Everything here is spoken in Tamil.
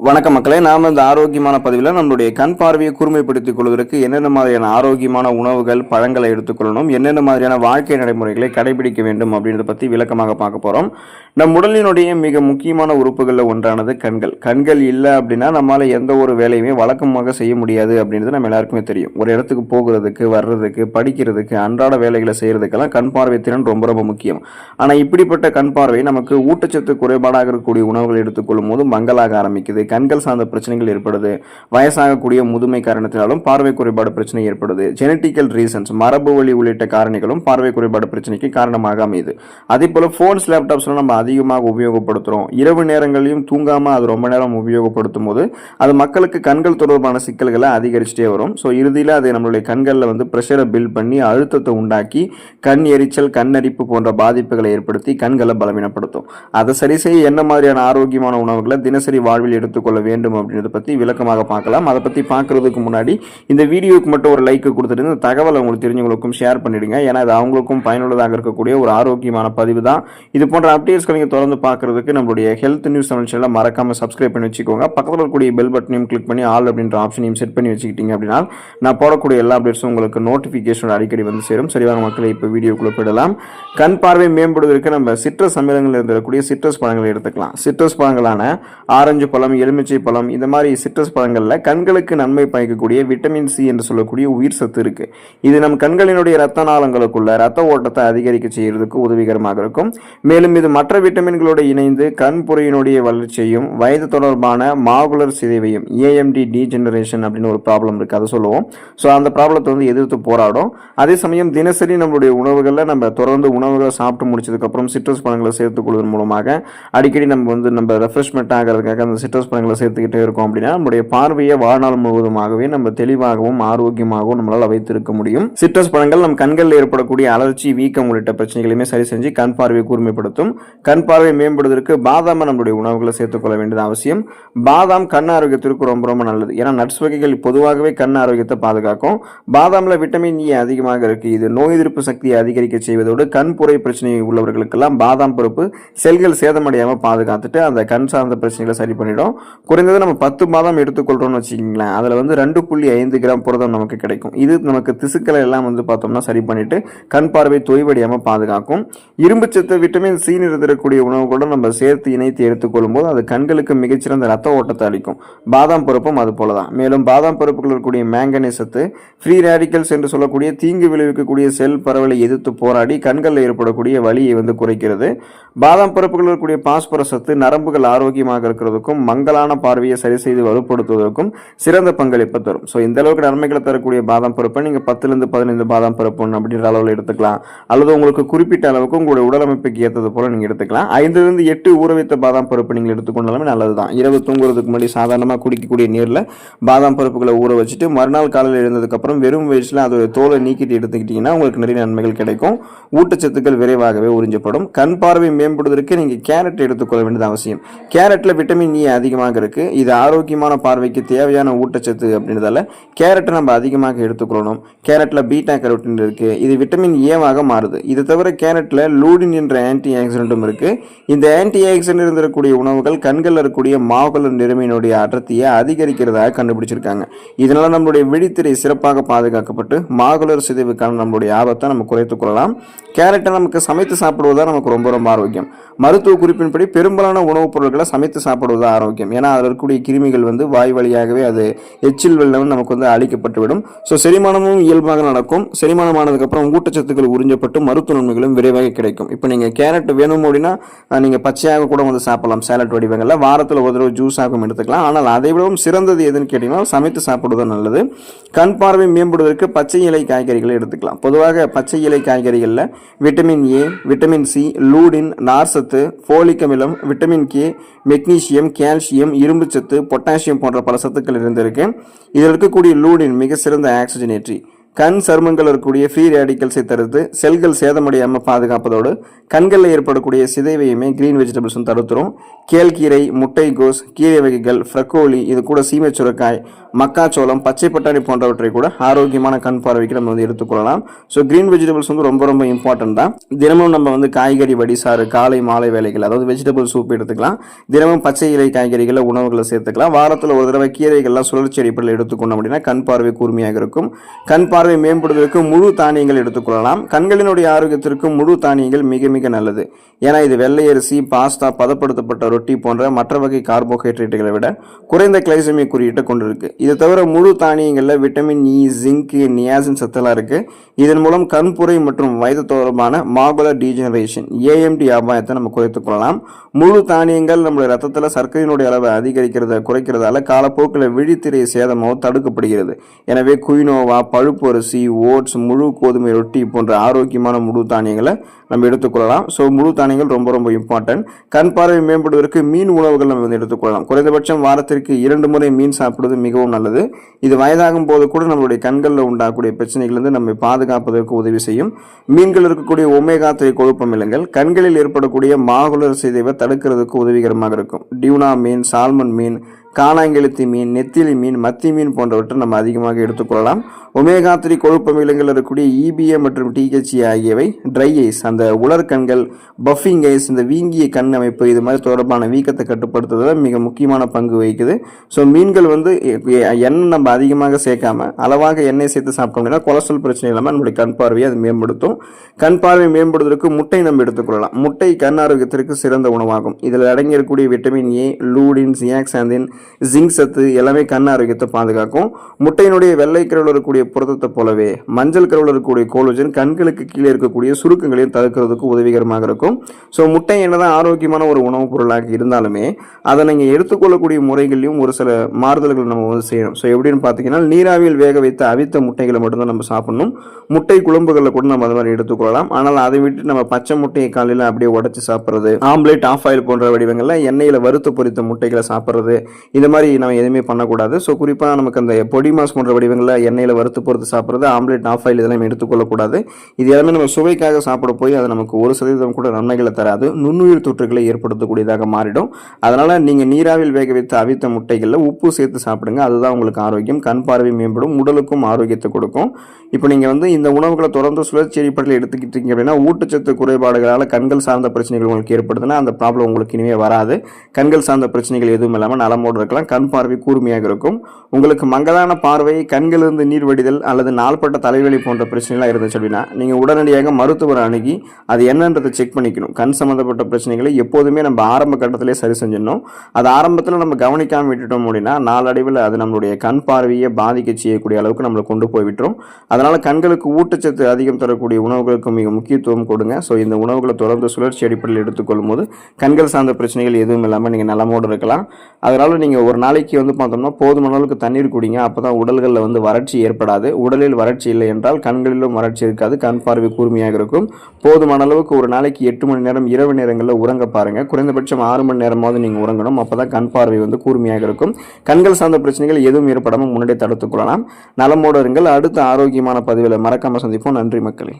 வணக்கம் மக்களே நாம் இந்த ஆரோக்கியமான பதிவில் நம்மளுடைய கண் பார்வையை கூர்மைப்படுத்திக் கொள்வதற்கு என்னென்ன மாதிரியான ஆரோக்கியமான உணவுகள் பழங்களை எடுத்துக்கொள்ளணும் என்னென்ன மாதிரியான வாழ்க்கை நடைமுறைகளை கடைபிடிக்க வேண்டும் அப்படின்றத பற்றி விளக்கமாக பார்க்க போகிறோம் நம் உடலினுடைய மிக முக்கியமான உறுப்புகளில் ஒன்றானது கண்கள். கண்கள் இல்லை அப்படின்னா நம்மளால் எந்த ஒரு வேலையுமே வழக்கமாக செய்ய முடியாது அப்படின்றது நம்ம எல்லாருக்குமே தெரியும். ஒரு இடத்துக்கு போகிறதுக்கு வர்றதுக்கு படிக்கிறதுக்கு அன்றாட வேலைகளை செய்கிறதுக்கெல்லாம் கண் பார்வை திறன் ரொம்ப ரொம்ப முக்கியம். ஆனால் இப்படிப்பட்ட கண் பார்வை நமக்கு ஊட்டச்சத்து குறைபாடாக இருக்கக்கூடிய உணவுகள் எடுத்துக்கொள்ளும் போது மங்களாக ஆரம்பிக்குது கண்கள் சார்ந்த பிரச்சனைகள் ஏற்படுது. வயசாகக்கூடிய முதுமை காரணத்தினாலும் பார்வை குறைபாடு பிரச்சனை ஏற்படுது. ஜெனட்டிக்கல் ரீசன்ஸ் மரபு வழி உள்ளிட்ட காரணிகளும் பார்வை குறைபாடு பிரச்சனைக்கு காரணமாக அமையுது. அதே போல் ஃபோன்ஸ் லேப்டாப்ஸ்லாம் நம்ம அதிகமாக உபயோகப்படுத்துகிறோம் இரவு நேரங்களையும் தூங்காமல் அது ரொம்ப நேரம் உபயோகப்படுத்தும் போது அது மக்களுக்கு கண்கள் தொடர்பான சிக்கல்களை அதிகரிச்சுட்டே வரும். ஸோ இறுதியில் அது நம்மளுடைய கண்களில் வந்து ப்ரெஷரை பில்ட் பண்ணி அழுத்தத்தை உண்டாக்கி கண் எரிச்சல் கண்ணரிப்பு போன்ற பாதிப்புகளை ஏற்படுத்தி கண்களை பலவீனப்படுத்தும். அதை சரி செய்ய என்ன மாதிரியான ஆரோக்கியமான உணவுகளை தினசரி வாழ்வில் எடுத்து கொள்ள வேண்டும் அப்படின்றத பற்றி விளக்கமாக பார்க்கலாம். அதை பற்றி பார்க்கறதுக்கு முன்னாடி இந்த வீடியோவுக்கு மட்டும் ஒரு லைக் கொடுத்துட்டு இந்த தகவலை உங்களுக்கு தெரிஞ்சவங்களுக்கும் ஷேர் பண்ணிவிடுங்க ஏன்னா அது அவங்களுக்கும் பயனுள்ளதாக இருக்கக்கூடிய ஒரு ஆரோக்கியமான பதிவு தான். இது போன்ற அப்டேட்ஸ்களை நீங்கள் தொடர்ந்து பார்க்குறதுக்கு நம்மளுடைய ஹெல்த் நியூஸ் தமிழ் சேனலை மறக்காம சப்ஸ்கிரைப் பண்ணி வச்சுக்கோங்க. பக்கத்தில் இருக்கக்கூடிய பெல் பட்டனையும் கிளிக் பண்ணி ஆல் அப்படின்ற ஆப்ஷனையும் செட் பண்ணி வச்சுக்கிட்டீங்க அப்படின்னா நான் போடக்கூடிய எல்லா அப்டேட்ஸும் உங்களுக்கு நோட்டிஃபிகேஷன் அடிக்கடி வந்து சேரும். சரிவான மக்களை இப்போ வீடியோக்குள்ளே போயிடலாம். கண் பார்வை மேம்படுவதற்கு நம்ம சிட்ரஸ் அமிலங்கள் இருக்கக்கூடிய சிட்ரஸ் பழங்களை எடுத்துக்கலாம். சிட்ரஸ் பழங்களான ஆரஞ்சு பழம் எலுமிச்சை பழம் இந்த மாதிரி சிட்ரஸ் பழங்களில் கண்களுக்கு நன்மை பயக்கக்கூடிய விட்டமின் சி என்று சொல்லக்கூடிய உயிர் சத்து இருக்கு. இது நம் கண்களினுடைய ரத்த நாளங்களுக்குள்ள ரத்த ஓட்டத்தை அதிகரிக்க செய்கிறதுக்கு உதவிகரமாக இருக்கும். மேலும் இது மற்ற விட்டமின்களோடு இணைந்து கண் புரையினுடைய வளர்ச்சியையும் வயது தொடர்பான மாகுலர் சிதைவையும் ஏஎம்டி டீஜெனரேஷன் அப்படின்னு ஒரு ப்ராப்ளம் இருக்கு. அதை சொல்லுவோம். ஸோ அந்த ப்ராப்ளத்தை வந்து எதிர்த்து போராடும். அதே சமயம் தினசரி நம்மளுடைய உணவுகளில் நம்ம தொடர்ந்து உணவுகளை சாப்பிட்டு முடிச்சதுக்கப்புறம் சிட்ரஸ் பழங்களை சேர்த்துக்கொள்வதன் மூலமாக அடிக்கடி நம்ம வந்து நம்ம ரெஃப்ரெஷ்மெண்ட் ஆகிறதுக்காக அந்த சிட்ரஸ் பழங்கள் சேர்த்துக்கிட்டே இருக்கோம் அப்படின்னா நம்மளுடைய பார்வையை வாழ்நாள் முழுவதுமாகவே நம்ம தெளிவாகவும் ஆரோக்கியமாகவும் நம்மளால் வைத்திருக்க முடியும். சிட்ரஸ் பழங்கள் நம் கண்களில் ஏற்படக்கூடிய அலர்ச்சி வீக்கம் உள்ளிட்ட பிரச்சனைகளையுமே சரி செஞ்சு கண் பார்வையை கூர்மைப்படுத்தும். கண் பார்வை மேம்படுவதற்கு பாதாமை நம்மளுடைய உணவுகளை சேர்த்துக்கொள்ள வேண்டியது அவசியம். பாதாம் கண் ஆரோக்கியத்திற்கு ரொம்ப ரொம்ப நல்லது. ஏன்னா நட்ஸ் வகைகள் பொதுவாகவே கண் ஆரோக்கியத்தை பாதுகாக்கும். பாதாமில் விட்டமின் இ e அதிகமாக இருக்குது இது நோய் எதிர்ப்பு சக்தியை அதிகரிக்க செய்வதோடு கண் புரை பிரச்சனை உள்ளவர்களுக்கெல்லாம் பாதாம் பருப்பு செல்கள் சேதமடையாமல் பாதுகாத்துட்டு அந்த கண் சார்ந்த பிரச்சனைகளை சரி பண்ணிடும். குறைந்தது நம்ம பத்து மாதம் எடுத்துக்கொள்றோம்னு வச்சுக்கிங்களேன். அதில் வந்து ரெண்டு புள்ளி ஐந்து கிராம் புரதம் நமக்கு கிடைக்கும். இது நமக்கு திசுக்களை எல்லாம் வந்து பார்த்தோம்னா சரி பண்ணிட்டு கண் பார்வை தொய்வடையாமல் பாதுகாக்கும். இரும்புச்சத்து விட்டமின் சி நிறுத்தக்கூடிய உணவு கூட நம்ம சேர்த்து இணைத்து எடுத்துக்கொள்ளும் போது அது கண்களுக்கு மிகச்சிறந்த ரத்த ஓட்டத்தை அளிக்கும். பாதாம் பருப்பும் அது போல தான் மேலும் பாதாம் பருப்புகள் இருக்கக்கூடிய மேங்கனை சத்து ஃப்ரீ ரேடிக்கல்ஸ் என்று சொல்லக்கூடிய தீங்கு விளைவிக்கக்கூடிய செல் பரவலை எதிர்த்து போராடி கண்களில் ஏற்படக்கூடிய வலியை வந்து குறைக்கிறது. பாதாம் பருப்புகள் இருக்கக்கூடிய பாஸ்பரசத்து நரம்புகள் ஆரோக்கியமாக இருக்கிறதுக்கும் மங்கலான பார்வையை சரி செய்து வலுப்படுத்துவதற்கும் சிறந்த பங்களிப்பு தரும். ஸோ இந்த அளவுக்கு நன்மைகளை தரக்கூடிய பாதாம் பருப்பை நீங்கள் பத்துலேருந்து பதினைந்து பாதாம் பருப்பு அப்படின்ற அளவில் எடுத்துக்கலாம். அல்லது உங்களுக்கு குறிப்பிட்ட அளவுக்கு உங்களுடைய உடலமைப்புக்கு ஏற்றது போல நீங்கள் எடுத்துக்கலாம். ஐந்துலேருந்து எட்டு ஊற வைத்த பாதாம் பருப்பு நீங்கள் எடுத்துக்கொண்டாலுமே நல்லது தான் இரவு தூங்குறதுக்கு முன்னாடி சாதாரணமாக குடிக்கக்கூடிய நீரில் பாதாம் பருப்புகளை ஊற வச்சுட்டு மறுநாள் காலையில் எழுந்ததுக்கப்புறம் வெறும் வயசில் அதோட தோலை நீக்கிட்டு எடுத்துக்கிட்டிங்கன்னா உங்களுக்கு நிறைய நன்மைகள் கிடைக்கும். ஊட்டச்சத்துக்கள் விரைவாகவே உறிஞ்சப்படும். கண் பார்வை மேம்படுவதற்கு நீங்கள் கேரட் எடுத்துக்கொள்ள வேண்டியது அவசியம். கேரட்டில் விட்டமின் e இ அதிகமாக இருக்கு இது ஆரோக்கியமான பார்வைக்கு தேவையான ஊட்டச்சத்து அப்படின்றதால கேரட்டை நம்ம அதிகமாக எடுத்துக்கொள்ளணும். கேரட்டில் பீட்டா கரோட்டின் இருக்கு. இது விட்டமின் ஏவாக மாறுது. இது தவிர கேரட்டில் லூடின் என்ற ஆன்டி ஆக்சிடென்ட்டும் இருக்கு. இந்த ஆன்டி ஆக்சிடென்ட் இருந்திருக்கக்கூடிய உணவுகள் கண்களில் இருக்கக்கூடிய மாவுகலர் நிறமையினுடைய அடர்த்தியை அதிகரிக்கிறதாக கண்டுபிடிச்சிருக்காங்க. இதனால் நம்மளுடைய விழித்திரை சிறப்பாக பாதுகாக்கப்பட்டு மாகுலர் சிதைவுக்கான நம்மளுடைய ஆபத்தை நம்ம குறைத்துக் கொள்ளலாம். கேரட்டை நமக்கு சமைத்து சாப்பிடுவதுதான் நமக்கு ரொம்ப ரொம்ப ஆரோக்கியம். மருத்துவ குறிப்பின்படி பெரும்பாலான உணவுப் பொருட்களை சமைத்து சாப்பிடுவது ஆரோக்கியம். ஏன்னா அதில் இருக்கக்கூடிய கிருமிகள் வந்து வாய் வழியாகவே அது எச்சில் வெள்ளம் நமக்கு வந்து அழிக்கப்பட்டுவிடும். ஸோ செரிமானமும் இயல்பாக நடக்கும். செரிமானமானதுக்கப்புறம் ஊட்டச்சத்துக்கள் உறிஞ்சப்பட்டு மருத்துவ நன்மைகளும் விரைவாக கிடைக்கும். இப்போ நீங்கள் கேரட் வேணும் அப்படின்னா நீங்கள் பச்சையாக கூட வந்து சாப்பிடலாம். சேலட் வடிவங்களில் வாரத்தில் ஒரு தடவை ஜூஸாகவும் எடுத்துக்கலாம். ஆனால் அதை விடவும் சிறந்தது எதுன்னு கேட்டிங்கன்னா சமைத்து சாப்பிடுவது நல்லது. கண் பார்வை மேம்படுவதற்கு பச்சை இலை காய்கறிகளை எடுத்துக்கலாம். பொதுவாக பச்சை இலை காய்கறிகளில் vitamin A vitamin C lutein நார்சத்து folic அமிலம் விட்டமின் கே மெக்னீசியம் கால்சியம் இரும்புச்சத்து பொட்டாசியம் போன்ற பல சத்துக்கள் இருந்திருக்கு. இதில் இருக்கக்கூடிய லூடின் மிக சிறந்த ஆக்சிஜனேற்றி கண் சருமங்கள் இருக்கக்கூடிய ஃப்ரீ ரேடிக்கல்ஸை தடுத்து செல்கள் சேதமடையாமல் பாதுகாப்பதோடு கண்களில் ஏற்படக்கூடிய சிதைவையுமே கிரீன் வெஜிடபிள்ஸும் தடுத்துரும். கேழ்கீரை முட்டைகோஸ் கீரை வகைகள் ஃப்ரக்கோலி இது கூட சீமை சுரக்காய் மக்காச்சோளம் பச்சை பட்டாணி போன்றவற்றை கூட ஆரோக்கியமான கண் பார்வைக்கு நம்ம வந்து எடுத்துக்கொள்ளலாம் ஸோ கிரீன் வெஜிடபிள்ஸ் வந்து ரொம்ப ரொம்ப இம்பார்ட்டன்ட் தான். தினமும் நம்ம வந்து காய்கறி வடிசாறு காலை மாலை வேலைகள் அதாவது வெஜிடபிள் சூப் எடுத்துக்கலாம். தினமும் பச்சை இலை காய்கறிகளை உணவுகளை சேர்த்துக்கலாம். வாரத்தில் ஒரு தடவை கீரைகள்லாம் சுழற்சி அடிப்படையில் எடுத்துக்கொண்டோம் அப்படின்னா கண் பார்வை கூர்மையாக இருக்கும். கண் பார்வை மேம்படுவதற்கு முழு தானியங்கள் எடுத்துக்கொள்ளலாம். கண்களினுடைய ஆரோக்கியத்திற்கு முழு தானியங்கள் மிக மிக நல்லது. ஏன்னா இது வெள்ளை அரிசி பாஸ்தா பதப்படுத்தப்பட்ட ரொட்டி போன்ற மற்ற வகை கார்போஹைட்ரேட்டுகளை விட குறைந்த கிளைசமி குறியீட்டை கொண்டிருக்கு. இது தவிர முழு தானியங்களில் vitamin e, E zinc niacin சத்தெல்லாம் இருக்கு. இதன் மூலம் கண்புரை மற்றும் வயது தொடர்பான மாகுலர் டீஜெனரேஷன் ஏஎம்டி அபாயத்தை நம்ம குறைத்துக் கொள்ளலாம். முழு தானியங்கள் நம்முடைய ரத்தத்தில் சர்க்கரையினுடைய அளவை அதிகரிக்கிறத குறைக்கிறதால காலப்போக்கில் விழித்திரை சேதமோ தடுக்கப்படுகிறது. எனவே குயினோவா பழுப்பு அரிசி ஓட்ஸ் முழு கோதுமை ரொட்டி போன்ற ஆரோக்கியமான முழு தானியங்களை நம்ம எடுத்துக்கொள்ளலாம் ஸோ முழு தானியங்கள் ரொம்ப ரொம்ப இம்பார்ட்டன்ட் கண் பார்வை மேம்படுவதற்கு மீன் உணவுகள் நம்ம வந்து எடுத்துக்கொள்ளலாம் குறைந்தபட்சம் வாரத்திற்கு இரண்டு முறை மீன் சாப்பிடுவது மிகவும் நல்லது. இது வயதாகும் போது கூட நம்மளுடைய கண்களில் உண்டாகக்கூடிய பிரச்சனைகளிலிருந்து நம்மை பாதுகாப்பதற்கு உதவி செய்யும். மீன்கள் இருக்கக்கூடிய ஒமேகா த்ரீ கொழுப்பம் இல்லங்கள் கண்களில் ஏற்படக்கூடிய மாகுலர் சிதைவை தடுக்கிறதுக்கு உதவிகரமாக இருக்கும். டியூனா மீன் சால்மன் மீன் காணாங்கெழுத்தி மீன் நெத்திலி மீன் மத்தி மீன் போன்றவற்றை நம்ம அதிகமாக எடுத்துக்கொள்ளலாம். ஒமேகா த்ரீ கொழுப்பு அமிலங்கள் இருக்கக்கூடிய இபிஏ மற்றும் டிஹெச்இ ஆகியவை ட்ரை ஐஸ் அந்த உலர்கண்கள் பஃபிங் ஐஸ் இந்த வீங்கிய கண் அமைப்பு இது மாதிரி தொடர்பான வீக்கத்தை கட்டுப்படுத்துறதுல மிக முக்கியமான பங்கு வகிக்குது. ஸோ மீன்கள் வந்து எண்ணெய் நம்ம அதிகமாக சேர்க்காம அளவாக எண்ணெய் சேர்த்து சாப்பிட்டோம் அப்படின்னா கொலஸ்ட்ரால் பிரச்சனை இல்லாமல் நம்முடைய கண் பார்வையை அது மேம்படுத்தும். கண் பார்வை மேம்படுவதற்கு முட்டை நம்ம எடுத்துக்கொள்ளலாம். முட்டை கண் ஆரோக்கியத்திற்கு சிறந்த உணவாகும். இதில் அடங்கியிருக்கக்கூடிய vitamin A lutein zeaxanthin zinc சத்து எல்லாமே கண் ஆரோக்கியத்தை பாதுகாக்கும். முட்டையினுடைய வெள்ளை கருவில் இருக்கக்கூடிய புரதத்தை போலவே மஞ்சள் கருவில் இருக்கக்கூடிய கோலோஜன் கண்களுக்கு கீழே இருக்கக்கூடிய சுருக்கங்களையும் தடுக்கிறதுக்கு உதவிகரமாக இருக்கும். ஸோ முட்டை என்னதான் ஆரோக்கியமான ஒரு உணவுப் பொருளாக இருந்தாலுமே அதை நீங்கள் எடுத்துக்கொள்ளக்கூடிய முறைகளையும் ஒரு சில மாறுதல்கள் நம்ம வந்து செய்யணும். ஸோ எப்படின்னு பார்த்தீங்கன்னா நீராவியில் வேக வைத்த அவித்த முட்டைகளை மட்டும்தான் நம்ம சாப்பிடணும். முட்டை குழம்புகளில் கூட நம்ம அது மாதிரி எடுத்துக்கொள்ளலாம். ஆனால் அதை விட்டு நம்ம பச்சை முட்டையை காலையில் அப்படியே உடச்சி சாப்பிட்றது ஆம்லேட் ஆஃப் ஆயில் போன்ற வடிவங்களில் எண்ணெயில் வறுத்து பொரித்த முட்டைகளை சாப்பிட்றது இந்த மாதிரி நம்ம எதுவுமே பண்ணக்கூடாது. ஸோ குறிப்பாக நமக்கு அந்த பொடி மாஸ் போன்ற வடிவங்களில் எண்ணெயில் வறுத்து பொறுத்து சாப்பிட்றது ஆம்லேட் ஆஃப் ஆயில் இதெல்லாம் எடுத்துக்கொள்ளக்கூடாது. இது எல்லாமே நம்ம சுவைக்காக சாப்பிட போய் அது நமக்கு ஒரு சதவீதம் கூட நன்மைகளை தராது. நுண்ணுயிர் தொற்றுகளை ஏற்படுத்தக்கூடியதாக மாறிடும். அதனால் நீங்கள் நீராவில் வேக வைத்து அவித்த முட்டைகளில் உப்பு சேர்த்து சாப்பிடுங்க. அதுதான் உங்களுக்கு ஆரோக்கியம். கண் பார்வை மேம்படும் உடலுக்கும் ஆரோக்கியத்தை கொடுக்கும். இப்போ நீங்கள் வந்து இந்த உணவுகளை தொடர்ந்து சுழற்சி அடிப்படையில் எடுத்துக்கிட்டு அப்படின்னா ஊட்டச்சத்து குறைபாடுகளால் கண்கள் சார்ந்த பிரச்சனைகள் உங்களுக்கு ஏற்படுதுன்னா அந்த ப்ராப்ளம் உங்களுக்கு இனிமே வராது. கண்கள் சார்ந்த பிரச்சனைகள் எதுவும் இல்லாமல் நலமோடு இருக்கலாம் கண் பார்வை கூர்மையாக இருக்கும். உங்களுக்கு மங்கலான பார்வை கண்களிலிருந்து நீர் வடிதல் அல்லது நாள்பட்ட தலைவலி போன்ற பிரச்சனைலாம் இருந்துச்சு அப்படின்னா நீங்கள் உடனடியாக மருத்துவரை அணுகி அது என்னன்றதை செக் பண்ணிக்கணும். கண் சம்மந்தப்பட்ட பிரச்சனைகளை எப்போதுமே நம்ம ஆரம்ப கட்டத்திலே சரி செஞ்சிடணும். அது ஆரம்பத்தில் நம்ம கவனிக்காமல் விட்டுட்டோம் அப்படின்னா நாளடைவில் அது நம்மளுடைய கண் பார்வையை பாதிக்க செய்யக்கூடிய அளவுக்கு நம்மளை கொண்டு போய் விட்டுரும். அதனால் கண்களுக்கு ஊட்டச்சத்து அதிகம் தரக்கூடிய உணவுகளுக்கு மிக முக்கியத்துவம் கொடுங்க. ஸோ இந்த உணவுகளை தொடர்ந்து சுழற்சி அடிப்படையில் எடுத்துக்கொள்ளும் போது கண்கள் சார்ந்த பிரச்சனைகள் எதுவும் இல்லாமல் நீங்கள் நலமோடு இருக்கலாம். அதனால் நீங்கள் ஒரு நாளைக்கு வந்து பார்த்தோம்னா போதுமான அளவுக்கு தண்ணீர் குடிங்க. அப்போ தான் உடல்களில் வந்து வறட்சி ஏற்படாது. உடலில் வறட்சி இல்லை என்றால் கண்களிலும் வறட்சி இருக்காது. கண் பார்வை கூர்மையாக இருக்கும். போதுமான அளவுக்கு ஒரு நாளைக்கு எட்டு மணி நேரம் இரவு நேரங்களில் உறங்க பாருங்கள் குறைந்தபட்சம் ஆறு மணி நேரமாவது நீங்கள் உறங்கணும். அப்போ தான் கண் பார்வை வந்து கூர்மையாக இருக்கும். கண்கள் சார்ந்த பிரச்சனைகள் எதுவும் ஏற்படாமல் முன்னாடியே தடுத்துக்கொள்ளலாம் நலமோடு இருங்கள். அடுத்த ஆரோக்கியமான பதிவில் மறக்காமல் சந்திப்போம். நன்றி மக்களே.